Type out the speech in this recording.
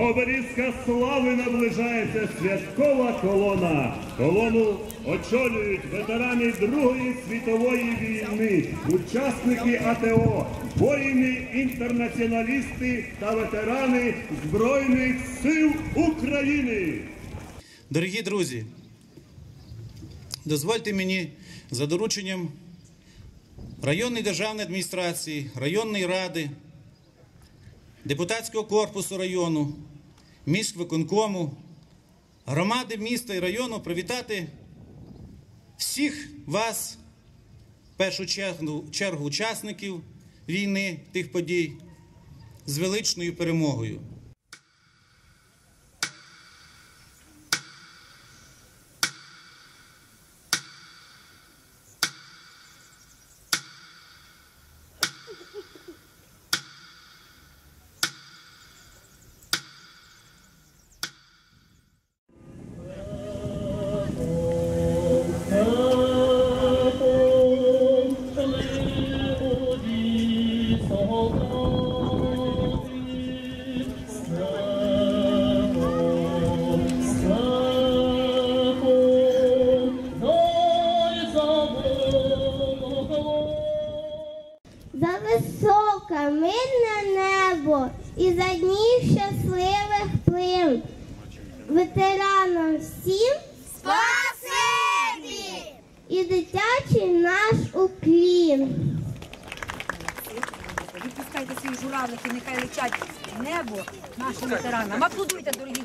оберізка слави наближається святкова колона. Колону очолюють ветерани Другої світової війни, учасники АТО, воїни-інтернаціоналісти та ветерани Збройних сил України. Дорогі друзі, дозвольте мені за дорученням районної державної адміністрації, районної ради, депутатського корпусу району, міськвиконкому, громади міста і району привітати всіх вас, в першу чергу, чергу учасників війни тих подій, з величною перемогою. За високе, мирне небо і за днів щасливих плин. Ветеранам всім Спасибі! і дитячий наш уклін. Відпускайте свої журавлики, нехай летять в небо нашим ветеранам. Аплодуйте, дорогі